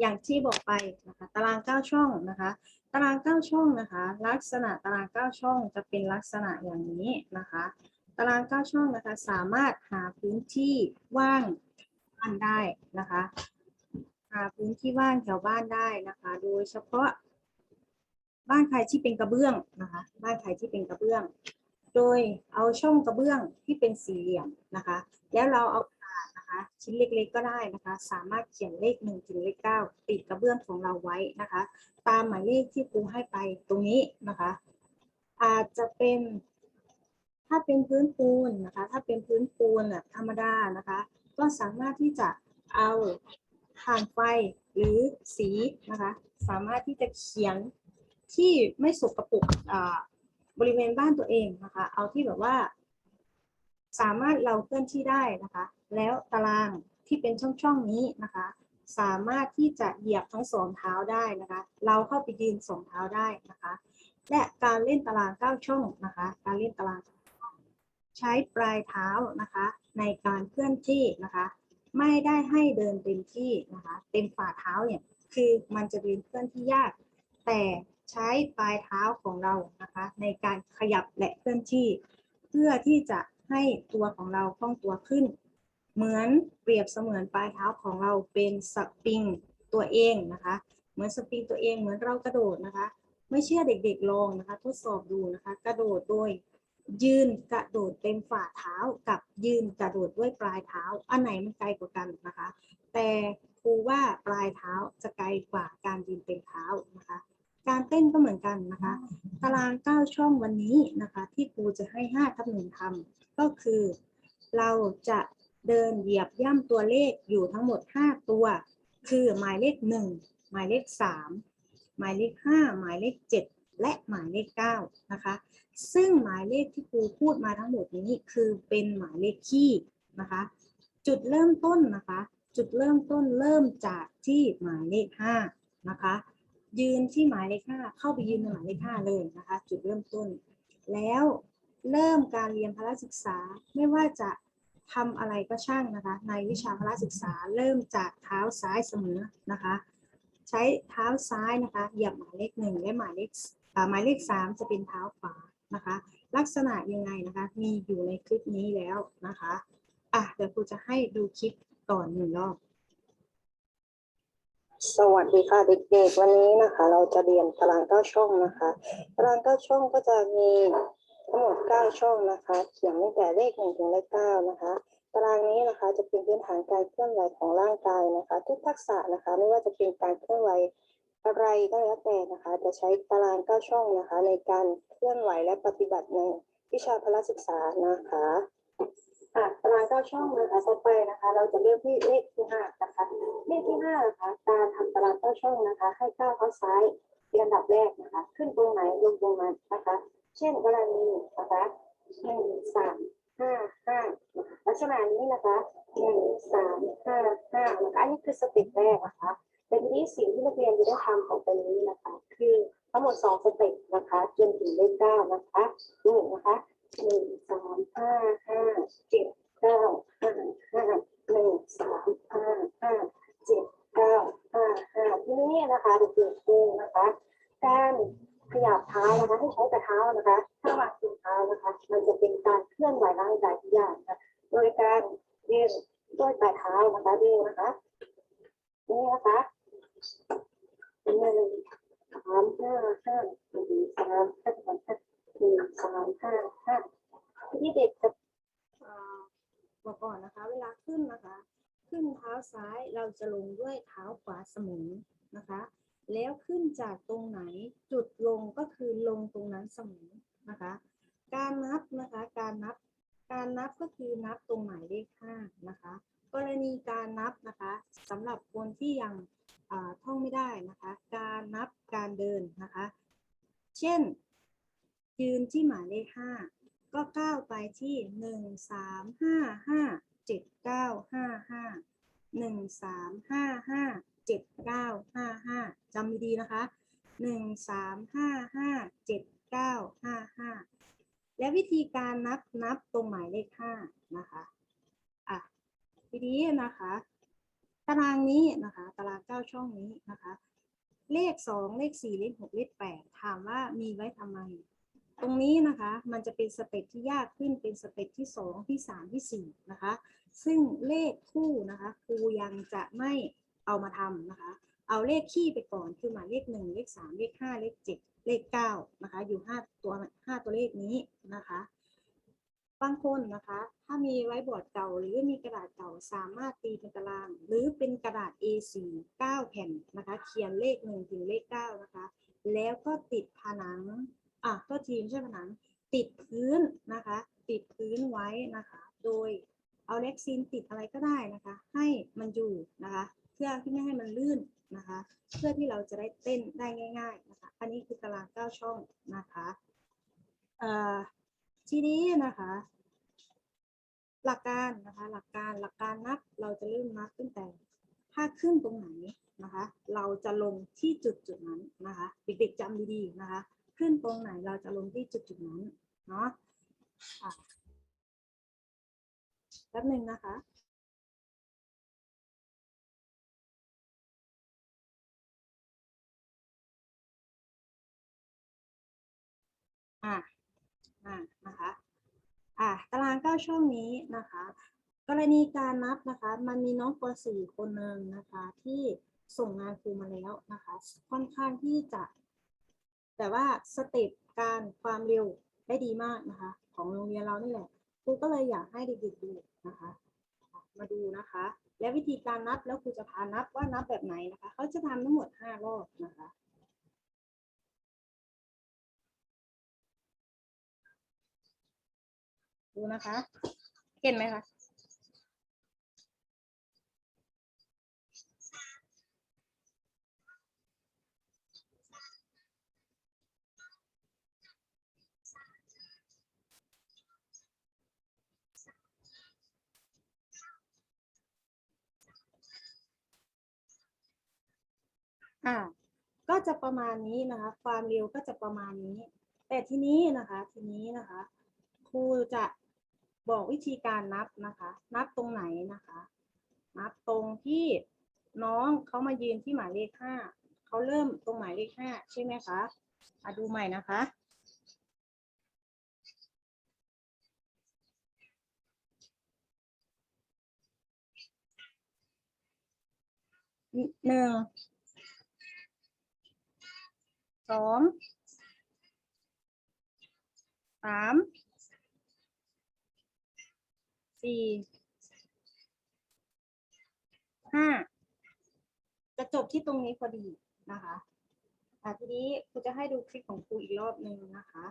อย่างที่บอกไปนะคะตารางเก้าช่องนะคะ ตารางเก้าช่องนะคะ ลักษณะตารางเก้าช่องจะเป็นลักษณะอย่างนี้นะคะ ตารางเก้าช่องนะคะสามารถหาพื้นที่ว่างบ้านได้นะคะหาพื้นที่ว่างแถวบ้านได้นะคะ โดยเฉพาะบ้านใครที่เป็นกระเบื้องนะคะ บ้านใครที่เป็นกระเบื้อง โดยเอาช่องกระเบื้องที่เป็นสี่เหลี่ยมนะคะ แล้วเราเอา นะคะชิ้นเล็กๆก็ได้นะคะ สามารถเขียนเลขหนึ่งถึงเลขเก้าติดกระเบื้องของเราไว้นะคะ ตามหมายเลขที่ครูให้ไปตรงนี้นะคะ อาจจะเป็น ถ้าเป็นพื้นปูนนะคะ ถ้าเป็นพื้นปูนแบบธรรมดานะคะ ก็สามารถที่จะเอาถ่านไฟหรือสีนะคะ สามารถที่จะเขียนที่ไม่สกปรกบริเวณบ้านตัวเองนะคะ เอาที่แบบว่า สามารถเราเคลื่อนที่ได้นะคะ แล้วตารางที่เป็นช่องๆนี้นะคะ สามารถที่จะเหยียบทั้งสองเท้าได้นะคะ เราเข้าไปยืนสองเท้าได้นะคะ และการเล่นตารางเก้าช่องนะคะ การเล่นตารางใช้ปลายเท้านะคะ ในการเคลื่อนที่นะคะ ไม่ได้ให้เดินเต็มที่นะคะเต็มฝ่าเท้าเนี่ยคือมันจะเดินเคลื่อนที่ยาก แต่ใช้ปลายเท้าของเรานะคะ ในการขยับและเคลื่อนที่ เพื่อที่จะให้ตัวของเราคล่องตัวขึ้น เหมือนเปรียบเสมือนปลายเท้าของเราเป็นสปริงตัวเองนะคะ เหมือนสปริงตัวเองเหมือนเรากระโดดนะคะ ไม่เชื่อเด็กๆลองนะคะ ทดสอบดูนะคะ กระโดดโดยยืนกระโดดเต็มฝ่าเท้ากับยืนกระโดดด้วยปลายเท้า อันไหนมันไกลกว่ากันนะคะ แต่ครูว่าปลายเท้าจะไกลกว่าการยืนเต็มเท้านะคะ การเต้นก็เหมือนกันนะคะ ตารางเก้าช่องวันนี้นะคะ ที่ครูจะให้ห้าทับหนึ่งทำก็คือ เราจะ เดินเหยียบย่ำตัวเลขอยู่ทั้งหมดห้าตัว คือหมายเลขหนึ่งหมายเลขสามหมายเลขห้าหมายเลขเจ็ดและหมายเลขเก้านะคะ ซึ่งหมายเลขที่ครูพูดมาทั้งหมดนี้คือเป็นหมายเลขคี่นะคะ จุดเริ่มต้นนะคะ จุดเริ่มต้นเริ่มจากที่หมายเลขห้านะคะ ยืนที่หมายเลขห้าเข้าไปยืนในหมายเลขห้าเลยนะคะ จุดเริ่มต้น แล้วเริ่มการเรียนพละศึกษาไม่ว่าจะ ทำอะไรก็ช่างนะคะ ในวิชาพละศึกษาเริ่มจากเท้าซ้ายเสมอนะคะ ใช้เท้าซ้ายนะคะเหยียบหมายเลขหนึ่งและหมายเลขหมายเลขสามจะเป็นเท้าขวานะคะ ลักษณะยังไงนะคะ มีอยู่ในคลิปนี้แล้วนะคะอะเดี๋ยวครูจะให้ดูคลิปก่อนหนึ่งรอบสวัสดีค่ะเด็กๆวันนี้นะคะ เราจะเรียนตารางเก้าช่องนะคะ ตารางเก้าช่องก็จะมี ทั้งหมดเก้าช่องนะคะ เขียนตั้งแต่เลขหนึ่งถึงเลขเก้านะคะ ตารางนี้นะคะจะเป็นพื้นฐานการเคลื่อนไหวของร่างกายนะคะ ทุกทักษะนะคะ ไม่ว่าจะเป็นการเคลื่อนไหวอะไรก็แล้วแต่นะคะ จะใช้ตารางเก้าช่องนะคะ ในการเคลื่อนไหวและปฏิบัติในวิชาพละศึกษานะคะอะตารางเก้าช่องนะคะต่อไปนะคะ เราจะเริ่มที่เลขที่ห้านะคะ เลขที่ห้านะคะ การทำตารางเก้าช่องนะคะ ให้ก้าวเท้าซ้ายเป็นอันดับแรกนะคะ ขึ้นตรงไหนลงตรงนั้นนะคะ เช่นกรณีนะคะหนึ่งสามห้าห้าลักษณะนี้นะคะหนึ่งสามห้าห้านะคะอันนี้คือสเต็ปแรกนะคะเป็นที่สิ่งที่นักเรียนจะได้ทำของเป็นนี้นะคะ คือทั้งหมดสองสเต็ปนะคะจนถึงเลขเก้านะคะดูนะคะหนึ่งสามห้าห้าเจ็ดเก้าห้าห้าหนึ่งสามห้าห้าเจ็ดเก้าห้าห้าทีนี้นะคะเด็กๆดูนะคะการ ขยับเท้านะคะให้ใช้แต่เท้านะคะ ถ้าวางถุงเท้านะคะ มันจะเป็นการเคลื่อนไหวร่างกายที่ยากนะคะโดยการเดินด้วยปลายเท้านะคะดูนะคะนี่นะคะหนึ่งสามห้าห้าหนึ่งสามห้าห้าหนึ่งสามห้าห้าที่เด็กจะบอกก่อนนะคะ เวลาขึ้นนะคะ ขึ้นเท้าซ้ายเราจะลงด้วยเท้าขวาเสมอนะคะ แล้วขึ้นจากตรงไหนจุดลงก็คือลงตรงนั้นเสมอนะคะ การนับนะคะการนับการนับก็คือนับตรงหมายเลขห้านะคะ กรณีการนับนะคะสำหรับคนที่ยังท่องไม่ได้นะคะ การนับการเดินนะคะ เช่น ยืนที่หมายเลขห้าก็ก้าวไปที่หนึ่งสามห้าห้าเจ็ดเก้าห้าห้าหนึ่งสามห้าห้า เจ็ดเก้าห้าห้าจำดีๆนะคะหนึ่งสามห้าห้าเจ็ดเก้าห้าห้าและวิธีการนับนับตรงหมายเลขห้านะคะอะทีนี้นะคะ ตารางนี้นะคะ ตารางเก้าช่องนี้นะคะ เลขสองเลขสี่เลขหกเลขแปดถามว่ามีไว้ทำไม ตรงนี้นะคะ มันจะเป็นสเต็ปที่ยากขึ้นเป็นสเต็ปที่สองที่สามที่สี่นะคะ ซึ่งเลขคู่นะคะครูยังจะไม่ เอามาทำนะคะ เอาเลขคี่ไปก่อนคือหมายเลขหนึ่งเลขสามเลขห้าเลขเจ็ดเลขเก้านะคะ อยู่ห้าตัวห้าตัวเลขนี้นะคะบางคนนะคะ ถ้ามีไว้บอร์ดเก่าหรือมีกระดาษเก่าสามารถตีเป็นตาราง หรือเป็นกระดาษ A4 9 แผ่นนะคะ เขียนเลขหนึ่งถึงเลขเก้านะคะ แล้วก็ติดผนังอะก็ทีมใช่ผนัง ติดพื้นนะคะ ติดพื้นไว้นะคะ โดยเอาเล็กซีนติดอะไรก็ได้นะคะ ให้มันอยู่นะคะ เพื่อที่ไม่ให้มันลื่นนะคะ เพื่อที่เราจะได้เต้นได้ง่าย ๆนะคะ อันนี้คือตารางเก้าช่องนะคะเอ่อทีนี้นะคะ หลักการนะคะหลักการหลักการนับเราจะเริ่มนับตั้งแต่ถ้าขึ้นตรงไหนนะคะ เราจะลงที่จุดจุดนั้นนะคะเด็กๆจำดีๆนะคะ ขึ้นตรงไหนเราจะลงที่จุดจุดนั้นเนาะอะแป๊บหนึ่งนะคะ อะอะนะคะอะตารางเก้าช่องนี้นะคะ กรณีการนับนะคะ มันมีน้องป .4 คนหนึ่งนะคะ ที่ส่งงานครูมาแล้วนะคะ ค่อนข้างที่จะ แต่ว่าสเต็ปการความเร็วได้ดีมากนะคะ ของโรงเรียนเรานี่แหละครูก็เลยอยากให้เด็กๆดูนะคะอะมาดูนะคะ และวิธีการนับแล้วครูจะพานับว่านับแบบไหนนะคะเขาจะทำทั้งหมดห้ารอบนะคะ ดูนะคะ เห็นไหมคะอ่าก็จะประมาณนี้นะคะ ความเร็วก็จะประมาณนี้ แต่ทีนี้นะคะ ทีนี้นะคะ ครูจะ บอกวิธีการนับนะคะ นับตรงไหนนะคะ นับตรงที่น้องเขามายืนที่หมายเลขห้าเขาเริ่มตรงหมายเลขห้าใช่ไหมคะมาดูใหม่นะคะหนึ่งสองสาม สี่ห้าจะจบที่ตรงนี้พอดีนะคะอะทีนี้ครูจะให้ดูคลิปของครูอีกรอบหนึ่งนะคะ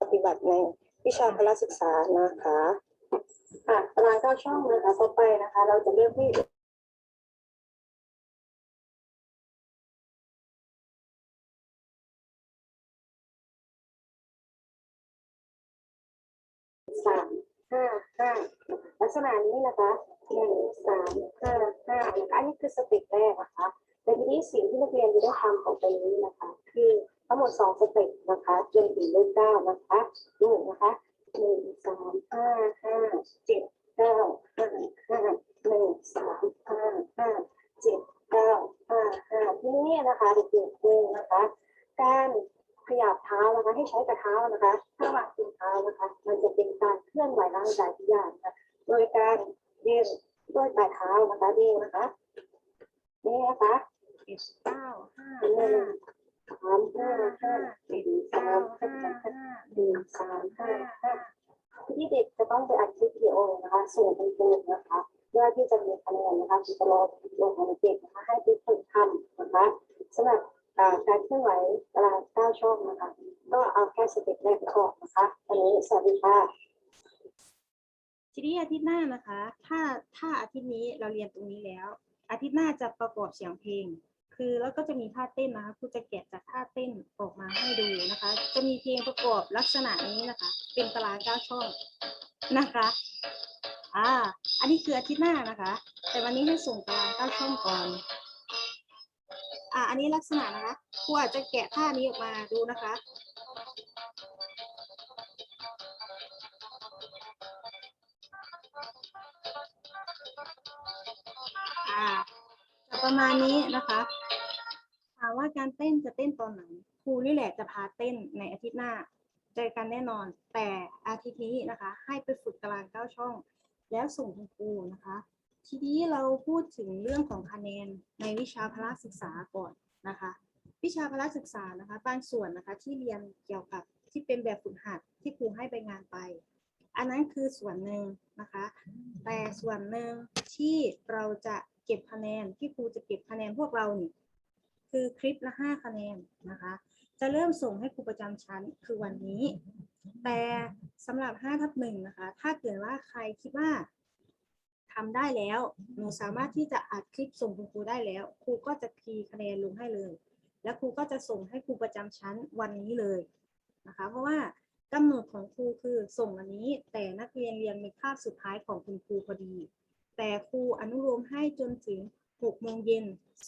ปฏิบัติในวิชาพละศึกษานะคะอะตารางเก้าช่องนะคะ ต่อไปนะคะ เราจะเริ่มที่ กษณะนี้นะคะหนึ่งสามห้าห้านะคะอันนี้คือสเต็ปแรกนะคะแต่ทีนี้สิ่งที่นักเรียนจะได้ทำของตรงนี้นะคะ คือทั้งหมดสองสเต็ปนะคะจนถึงเลขเก้านะคะดูนะคะหนึ่งสามห้าห้าเจ็ดเก้าห้าห้าหนึ่งสามห้าห้าเจ็ดเก้าห้าห้าทีนี้นะคะเด็กๆดูนะคะ การขยับเท้านะคะให้ใช้แต่เท้านะคะถ้าวางตีนเท้านะคะ มันจะเป็นการเคลื่อนไหวร่างกายที่ยากนะคะ โดยการเดินด้วยปลายเท้านะคะเดินนะคะนี่นะคะเจ็ดเก้าห้าหนึ่ห้างสามห้าห้าหนึ่งสาเก้ามห้าห้าห้าห้าหนึ่งสามห้าห้าที่เด็กจะต้องไปอัดคลิปวิดีโอนะคะส่งเป็นตัวนะคะเพื่อที่จะมีคะแนนนะคะที่จะรอลงของเด็กนะคะให้ทุกคนทำนะคะสำหรับอ่าการเคลื่อนไหวตารางเก้าช่องนะคะ ก็เอาแค่สเต็ปแรกก่อนนะคะวันนี้สวัสดีค่ะ ทีนี้อาทิตย์หน้านะคะ ถ้าถ้าอาทิตย์นี้เราเรียนตรงนี้แล้ว อาทิตย์หน้าจะประกอบเสียงเพลง คือแล้วก็จะมีท่าเต้นนะคะครูจะแกะจากท่าเต้นออกมาให้ดูนะคะ จะมีเพลงประกอบลักษณะนี้นะคะ เป็นตารางเก้าช่องนะคะอ่าอันนี้คืออาทิตย์หน้านะคะ แต่วันนี้ให้ส่งตารางเก้าช่องก่อนอ่าอันนี้ลักษณะนะคะครูอาจจะแกะท่านี้ออกมาดูนะคะ อ่าจะประมาณนี้นะคะ ถามว่าการเต้นจะเต้นตอนไหนครูนี่แหละจะพาเต้นในอาทิตย์หน้า เจอกันแน่นอน แต่อาทิตย์นี้นะคะ ให้ไปฝึกตารางเก้าช่อง แล้วส่งคุณครูนะคะ ทีนี้เราพูดถึงเรื่องของคะแนนในวิชาพละศึกษาก่อนนะคะ วิชาพละศึกษานะคะ บางส่วนนะคะที่เรียนเกี่ยวกับที่เป็นแบบฝึกหัดที่ครูให้ไปงานไป อันนั้นคือส่วนหนึ่งนะคะ แต่ส่วนหนึ่งที่เราจะ เก็บคะแนนที่ครูจะเก็บคะแนนพวกเราเนี่ยคือคลิปละห้าคะแนนนะคะ จะเริ่มส่งให้ครูประจำชั้นคือวันนี้ แต่สำหรับ5ทับหนึ่งนะคะ ถ้าเกิดว่าใครคิดว่าทำได้แล้วหนูสามารถที่จะอัดคลิปส่งคุณครูได้แล้ว ครูก็จะคีคะแนนลงให้เลย แล้วครูก็จะส่งให้ครูประจำชั้นวันนี้เลยนะคะ เพราะว่ากำหนดของครูคือส่งวันนี้ แต่นักเรียนเรียนในคาบสุดท้ายของคุณครูพอดี แต่ครูอนุโลมให้จนถึง6โมงเย็น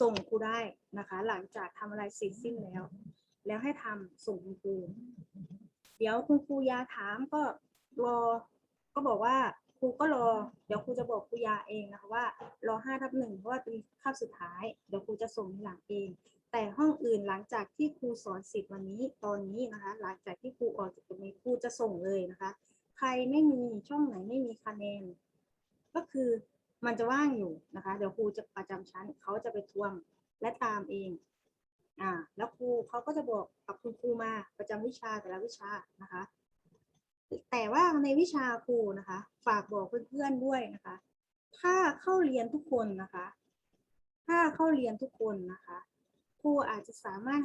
ส่งครูได้นะคะ หลังจากทำอะไรเสร็จสิ้นแล้ว แล้วให้ทำส่งคุณครูเดี๋ยวคุณครูยาถามก็รอก็บอกว่าครูก็รอ เดี๋ยวครูจะบอกครูยาเองนะคะว่ารอห้าทับหนึ่งเพราะว่าเป็นคาบสุดท้าย เดี๋ยวครูจะส่งทีหลังเอง แต่ห้องอื่นหลังจากที่ครูสอนสิทธิ์วันนี้ตอนนี้นะคะ หลังจากที่ครูออกจากตรงนี้ครูจะส่งเลยนะคะ ใครไม่มีช่องไหนไม่มีคะแนน ก็คือ มันจะว่างอยู่นะคะ เดี๋ยวครูจะประจำชั้นเขาจะไปทวงและตามเอง อ่า แล้วครูเขาก็จะบอกกับคุณครูมาประจำวิชาแต่ละวิชานะคะ แต่ว่าในวิชาครูนะคะ ฝากบอกเพื่อนๆด้วยนะคะ ถ้าเข้าเรียนทุกคนนะคะ ถ้าเข้าเรียนทุกคนนะคะ ครูอาจจะสามารถ